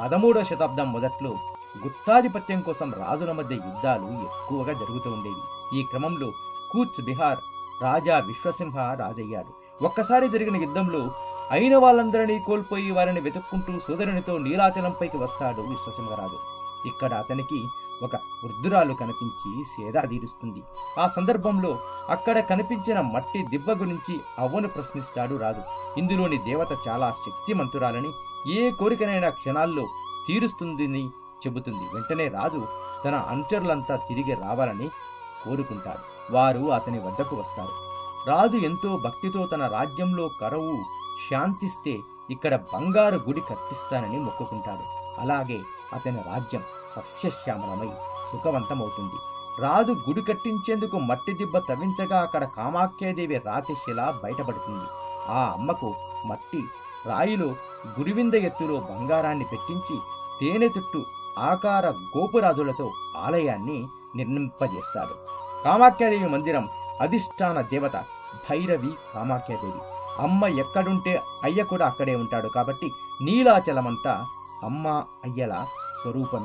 పదమూడవ శతాబ్దం మొదట్లో గుత్తాధిపత్యం కోసం రాజుల మధ్య యుద్ధాలు ఎక్కువగా జరుగుతూ ఉండేవి. ఈ క్రమంలో కూచ్ బిహార్ రాజా విశ్వసింహ రాజయ్యాడు. ఒక్కసారి జరిగిన యుద్ధంలో అయిన వాళ్ళందరినీ కోల్పోయి వారిని వెతుక్కుంటూ సోదరునితో నీలాచలంపైకి వస్తాడు విశ్వసింహరాజు. ఇక్కడ అతనికి ఒక వృద్ధురాలు కనిపించి సేద తీరుస్తుంది. ఆ సందర్భంలో అక్కడ కనిపించిన మట్టి దిబ్బ గురించి అవ్వను ప్రశ్నిస్తాడు రాజు. ఇందులోని దేవత చాలా శక్తిమంతురాలని ఏ కోరికనైనా క్షణాల్లో తీరుస్తుందని చెబుతుంది. వెంటనే రాజు తన అనుచరులంతా తిరిగి రావాలని కోరుకుంటాడు. వారు అతని వద్దకు వస్తారు. రాజు ఎంతో భక్తితో తన రాజ్యంలో కరవు శాంతిస్తే ఇక్కడ బంగారు గుడి కట్టిస్తానని మొక్కుకుంటాడు. అలాగే అతని రాజ్యం సస్యశ్యామలమై సుఖవంతమవుతుంది. రాజు గుడి కట్టించేందుకు మట్టి దిబ్బ తవ్వించగా అక్కడ కామాఖ్యాదేవి రాతిశిల బయటపడుతుంది. ఆ అమ్మకు మట్టి రాయిలో గురివింద ఎత్తులో బంగారాన్ని పెట్టించి తేనె తుట్టు ఆకార గోపురాజులతో ఆలయాన్ని నిర్మింపజేస్తాడు. కామాఖ్యాదేవి మందిరం అధిష్టాన దేవత భైరవి కామాఖ్యాదేవి అమ్మ ఎక్కడుంటే అయ్య కూడా అక్కడే ఉంటాడు కాబట్టి నీలాచలమంతా அம்மா ஐயலா ஸ்வரூபமே.